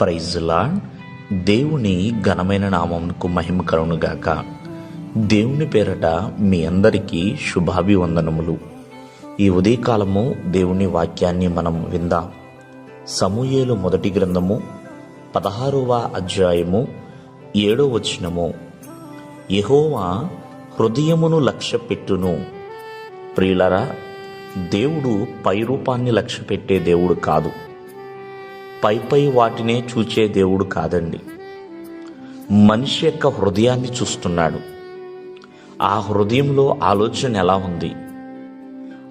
ప్రైజ్లా దేవుని ఘనమైన నామంకు మహిమ కలుగునుగాక దేవుని పేరట మీ అందరికీ శుభాభివందనములు. ఈ ఉదయకాలము దేవుని వాక్యాన్ని మనం విందాం. సమూయేలు మొదటి గ్రంథము పదహారవ అధ్యాయము ఏడో వచనము. యహోవా హృదయమును లక్ష్యపెట్టును. ప్రియులరా దేవుడు పై రూపాన్ని లక్ష్యపెట్టే దేవుడు కాదు. పైపై వాటినే చూచే దేవుడు కాదండి. మనిషి యొక్క హృదయాన్ని చూస్తున్నాడు. ఆ హృదయంలో ఆలోచన ఎలా ఉంది?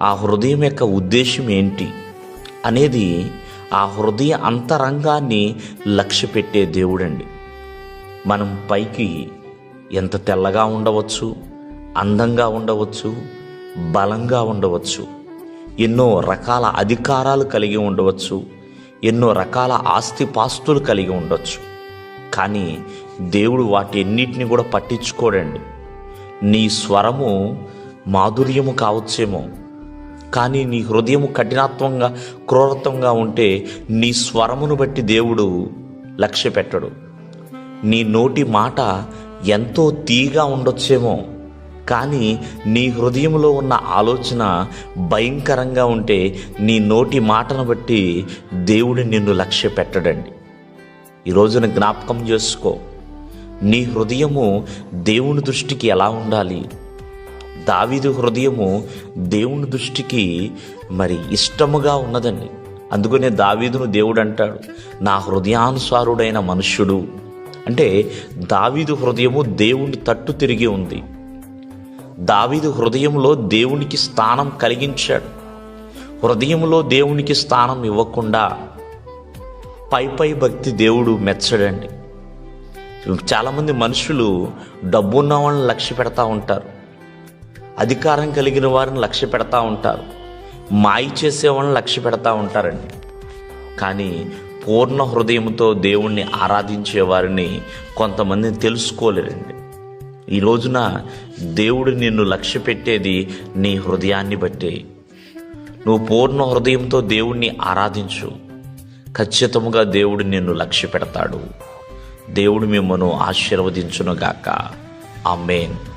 ఆ హృదయం యొక్క ఉద్దేశం ఏంటి? అనేది ఆ హృదయ అంతరంగాన్ని లక్ష్య పెట్టే దేవుడండి. మనం పైకి ఎంత తెల్లగా ఉండవచ్చు అందంగా ఉండవచ్చు బలంగా ఉండవచ్చు ఎన్నో రకాల అధికారాలు కలిగి ఉండవచ్చు ఎన్నో రకాల ఆస్తిపాస్తులు కలిగి ఉండొచ్చు. కానీ దేవుడు వాటన్నిటిని కూడా పట్టించుకోడండి. నీ స్వరము మాధుర్యము కావచ్చేమో. కానీ నీ హృదయము కఠినత్వంగా క్రూరత్వంగా ఉంటే నీ స్వరమును బట్టి దేవుడు లక్ష్య పెట్టడు నీ నోటి మాట ఎంతో తీగా ఉండొచ్చేమో. కానీ నీ హృదయంలో ఉన్న ఆలోచన భయంకరంగా ఉంటే నీ నోటి మాటను బట్టి దేవుడు నిన్ను లక్ష్య పెట్టడండి ఈ రోజున జ్ఞాపకం చేసుకో నీ హృదయము దేవుని దృష్టికి ఎలా ఉండాలి? దావీదు హృదయము దేవుని దృష్టికి మరి ఇష్టముగా ఉన్నదండి. అందుకనే దావీదును దేవుడు అంటాడు నా హృదయానుసారుడైన మనుష్యుడు. అంటే దావీదు హృదయము దేవుని తట్టు తిరిగి ఉంది. దావీదు హృదయంలో దేవునికి స్థానం కలిగించాడు. హృదయంలో దేవునికి స్థానం ఇవ్వకుండా పై పై భక్తి దేవుడు మెచ్చడండి. చాలామంది మనుషులు డబ్బున్న వాళ్ళని లక్ష్య పెడతా ఉంటారు. అధికారం కలిగిన వారిని లక్ష్య పెడతా ఉంటారు. మాయ చేసే వాళ్ళని లక్ష్య పెడతా ఉంటారండి. కానీ పూర్ణ హృదయంతో దేవుణ్ణి ఆరాధించే వారిని కొంతమందిని తెలుసుకోలేరండి. ఈ రోజున దేవుడు నిన్ను లక్ష్య పెట్టేది నీ హృదయాన్ని బట్టే. నువ్వు పూర్ణ హృదయంతో దేవుణ్ణి ఆరాధించు. ఖచ్చితముగా దేవుడు నిన్ను లక్ష్య పెడతాడు దేవుడు మిమ్మను ఆశీర్వదించునుగాక. ఆమెన్.